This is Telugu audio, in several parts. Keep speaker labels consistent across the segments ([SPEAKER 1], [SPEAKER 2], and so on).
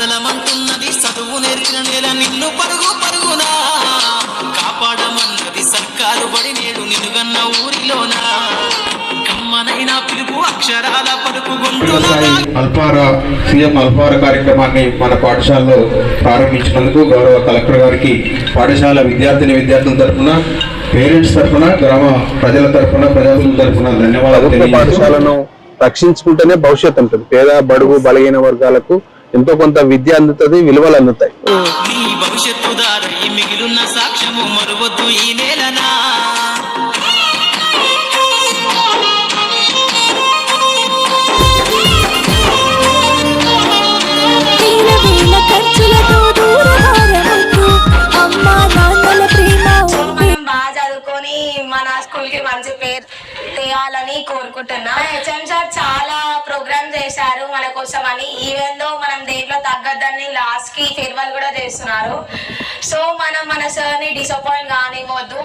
[SPEAKER 1] కదలమంటున్నది చదువు నేర్చిన నేల నిన్ను పరుగు పరుగునా? కాపాడమన్నది సర్కారు బడి నేడు నిలుగన్న ఊరిలోనా? కమ్మనైన పిలుపు అక్షరాల పలుకు
[SPEAKER 2] అల్పార సీఎం అల్పార కార్యక్రమాన్ని మన పాఠశాలలో ప్రారంభించినందుకు గౌరవ కలెక్టర్ గారికి పాఠశాల విద్యార్థిని విద్యార్థుల తరఫున పేరెంట్స్ తరఫున గ్రామ ప్రజల తరఫున ప్రజాప్రతినిధుల తరఫున ధన్యవాదాలు
[SPEAKER 3] పాఠశాలను రక్షించుకుంటేనే భవిష్యత్తు ఉంటుంది. పేద బడుగు బలహీన వర్గాలకు ఎంతో కొంత విద్య అందుతుంది విలువలు అందుతాయి.
[SPEAKER 4] బాగా చదువుకొని మన స్కూల్కి మంచి పేరు తేవాలని కోరుకుంటున్నా. హెచ్ఎం సార్ కోసం అని ఈవెన్ దో మనం దేంట్లో తగ్గద్దని లాస్ట్కి ఫేర్వెల్ కూడా చేస్తున్నారు. సో మనం మన సార్ని డిసప్పాయింట్ కానివ్వద్దు.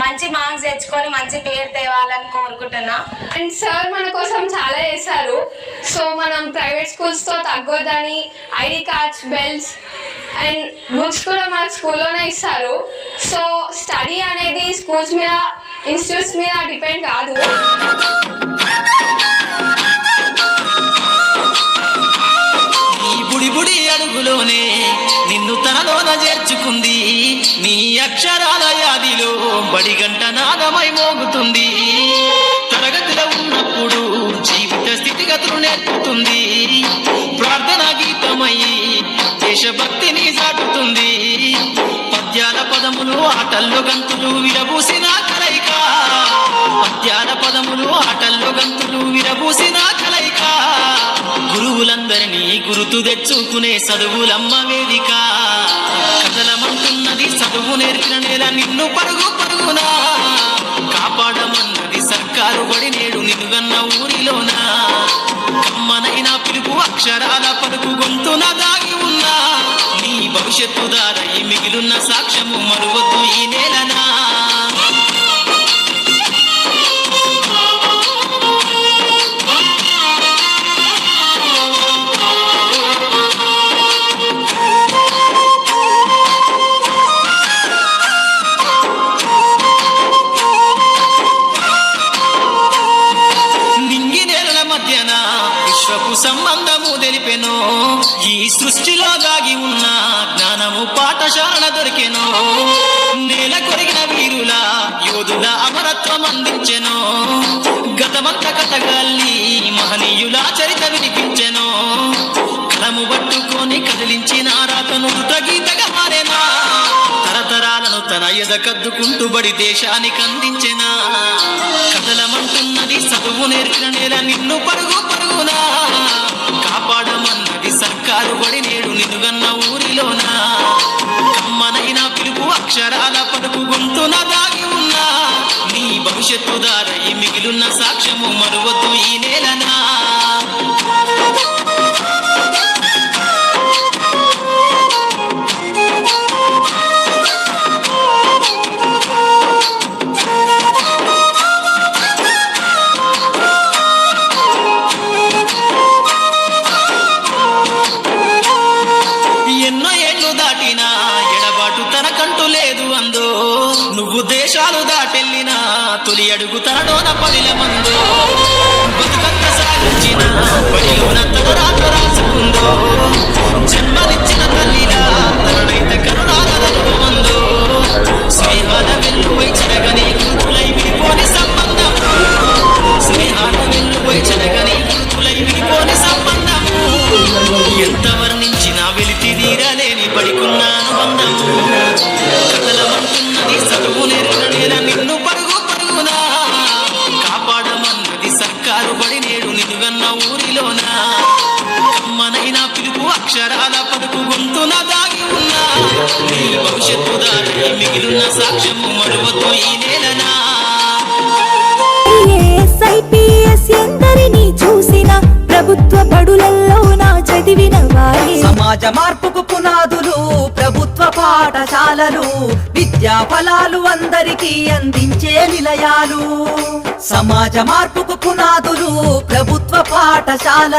[SPEAKER 4] మంచి మార్క్స్ తెచ్చుకొని మంచి పేరు తేవాలని కోరుకుంటున్నా.
[SPEAKER 5] అండ్ సార్ మన కోసం చాలా చేశారు. సో మనం ప్రైవేట్ స్కూల్స్తో తగ్గొద్దని ID cards bells and books కూడా మన స్కూల్లోనే ఇస్తారు. సో స్టడీ అనేది స్కూల్స్ మీద ఇన్స్టిట్యూట్స్ మీద డిపెండ్ కాదు.
[SPEAKER 1] అక్షరాల యాదిలో బడిగంట నాదమై మోగుతుంది. తరగతిలో ఉన్నప్పుడు జీవిత స్థితిగతులు నేర్పుతుంది. ప్రార్థన గీతమై దేశభక్తిని సాటుతుంది. పద్యాల పదములు ఆటల్లో గంతులు విరబూసిన కలయిక. పద్యాల పదములు ఆటల్లో గంతులు విరబూసిన కలయిక. గురువులందరినీ గురుతు తెచ్చుకునే చదువులమ్మ వేదిక. కథలమంటున్నది చదువు నేర్పిన నేల నిన్ను పరుగు పరుగునా? కాపాడమన్నది సర్కారు పడి నేడు నిన్నుగన్న ఊరిలోనా? కమ్మనైన పిలుపు అక్షరాల పలుకు గొంతున దాగి ఉన్నా? నీ భవిష్యత్తు దారై మిగిలిన సాక్ష్యము మరువ ఈ సృష్టిలో దాగి ఉన్న జ్ఞానము పాఠశాల దొరికెను. నేల కొరిగిన వీరుల యోధుల అమరత్వం అందించెను. గతమంత కథగాల్ని మహనీయుల చరిత వినిపించెను. కలము పట్టుకొని కదిలించిన రాతను గీతగా మారేనా. తరతరాలను తన ఎద కద్దుకుంటూ బడి దేశానికి అందించెనా. కథలమంటున్నది చదువు నేర్చిన నేల నిన్ను పరుగు పరుగునా. జారుబడి నేడు నిలుగన్న ఊరిలోనా. అమ్మనైనా పిలుపు అక్షరాల పలుకు గొంతున దాగి ఉన్నా. నీ భవిష్యత్తు దారయి మిగిలిన సాక్ష్యము మరువద్దు ఈ నేలనా? తొలి నా తనలోన మందు. మందో సాగించిన రాత రాసుకుందో జన్మనిచ్చిన తల్లిలా పలుకు గొంతున దాగి ఉన్నా. నీ భవిష్యత్తు దారి మిగిలిన సాక్ష్యము మరువద్దు ఈ నేలనా?
[SPEAKER 6] ఎందరినీ చూసిన ప్రభుత్వ బడులలో నా చదివిన వారే.
[SPEAKER 7] సమాజ మార్పుకు పునాదులు ప్రభుత్వ పాఠశాలలు విద్యా ఫలాలు అందరికీ అందించే నిలయాలు. సమాజ మార్పుకు పునాదులు ప్రభుత్వ పాఠశాల